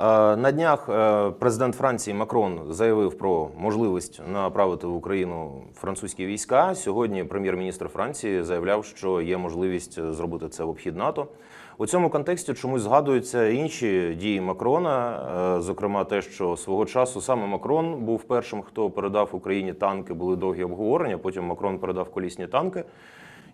Е, На днях е, президент Франції Макрон заявив про можливість направити в Україну французькі війська. Сьогодні прем'єр-міністр Франції заявляв, що є можливість зробити це в обхід НАТО. У цьому контексті чомусь згадуються інші дії Макрона, е, зокрема те, що свого часу саме Макрон був першим, хто передав Україні танки. Були довгі обговорення. Потім Макрон передав колісні танки.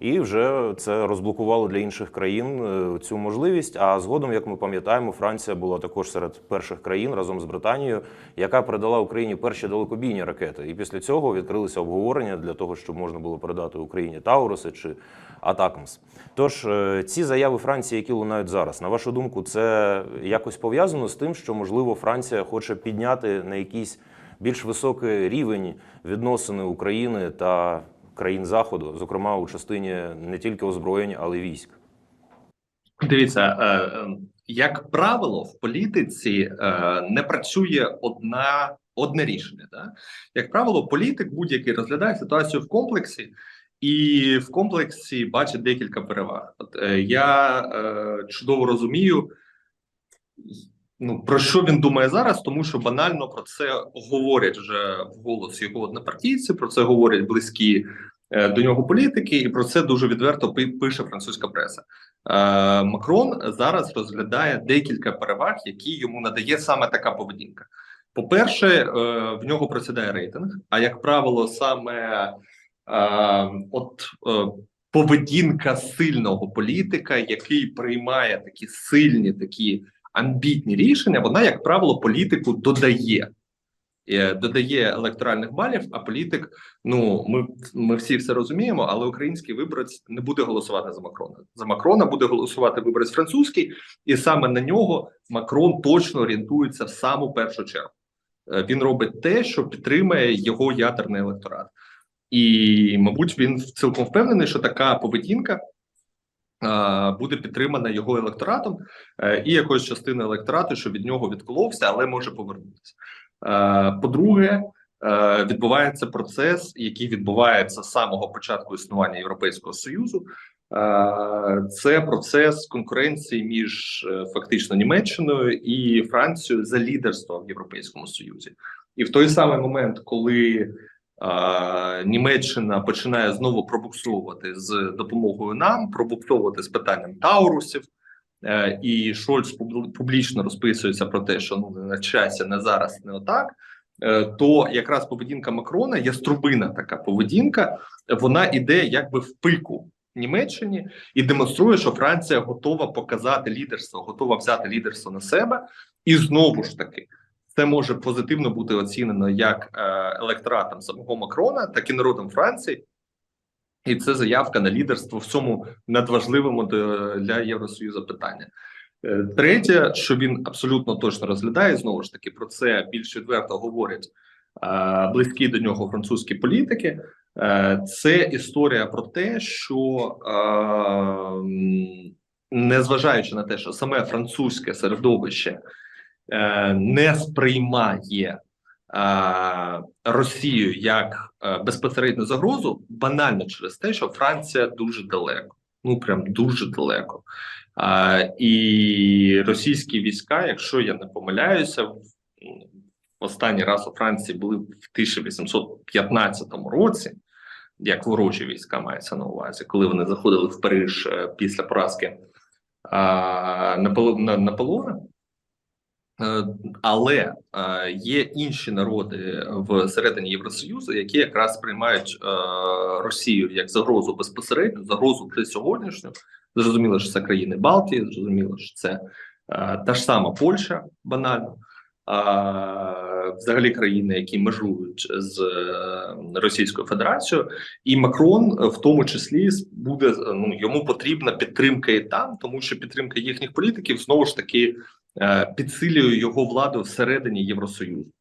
І вже це розблокувало для інших країн е, цю можливість. А згодом, як ми пам'ятаємо, Франція була також серед перших країн разом з Британією, яка передала Україні перші далекобійні ракети. І після цього відкрилися обговорення для того, щоб можна було передати Україні Тауруси чи Атакамс. Тож е, ці заяви Франції, які лунають зараз, на вашу думку, це якось пов'язано з тим, що можливо Франція хоче підняти на якийсь більш високий рівень відносини України та країн Заходу, зокрема у частині не тільки озброєнь, але й військ. Дивіться, е, е, як правило, в політиці е, не працює одна одне рішення. Да? Як правило, політик будь-який розглядає ситуацію в комплексі, і в комплексі бачить декілька переваг. От е, я е, чудово розумію. Ну про що він думає зараз, тому що банально про це говорять вже вголос його однопартійці, про це говорять близькі е, до нього політики, і про це дуже відверто пише французька преса. Е, Макрон зараз розглядає декілька переваг, які йому надає саме така поведінка. По-перше, е, в нього просідає рейтинг. А як правило, саме е, от е, поведінка сильного політика, який приймає такі сильні, такі амбітні рішення, вона, як правило, політику додає. Е, Додає електоральних балів, а політик, ну ми, ми всі все розуміємо, але український виборець не буде голосувати за Макрона. За Макрона буде голосувати виборець французький, і саме на нього Макрон точно орієнтується в саму першу чергу. Е, Він робить те, що підтримує його ядерний електорат, і, мабуть, він цілком впевнений, що така поведінка буде підтримана його електоратом е, і якоюсь частиною електорату, що від нього відколовся, але може повернутися. Е, По-друге, е, відбувається процес, який відбувається з самого початку існування Європейського союзу. Е, Це процес конкуренції між е, фактично Німеччиною і Францією за лідерство в Європейському Союзі, і в той самий момент, коли е, Німеччина починає знову пробуксовувати з допомогою нам, пробуксовувати з питанням Таурусів. Е, і Шольц публічно розписується про те, що ну не на часі, не зараз, не отак. е, То якраз поведінка Макрона, яструбина така поведінка, вона іде якби в пику Німеччині і демонструє, що Франція готова показати лідерство, готова взяти лідерство на себе, і знову ж таки. Це може позитивно бути оцінено як е, електоратом самого Макрона, так і народом Франції, і це заявка на лідерство в цьому надважливому для- для Євросоюзу питання. Е, Третє, що він абсолютно точно розглядає, знову ж таки, про це більш відверто говорять е, близькі до нього французькі політики. Е, це історія про те, що е, незважаючи на те, що саме французьке середовище е, не сприймає е, Росію як е, безпосередню загрозу, банально через те, що Франція дуже далеко, ну прям дуже далеко. І російські війська, якщо я не помиляюся, в, останній раз у Франції були в 1815 році, як ворожі війська мається на увазі, коли вони заходили в Париж е, після поразки а, Наполе- на- Наполеона. Е, Але е, є інші народи в середині Євросоюзу, які якраз сприймають е, Росію як загрозу безпосередньо, загрозу для сьогоднішнього. Зрозуміло, що це країни Балтії, зрозуміло, що це е, та ж сама Польща, банально. А, взагалі країни, які межують з е, Російською Федерацією, і Макрон е, в тому числі буде ну йому потрібна підтримка і там, тому що підтримка їхніх політиків знову ж таки е, підсилює його владу всередині Євросоюзу.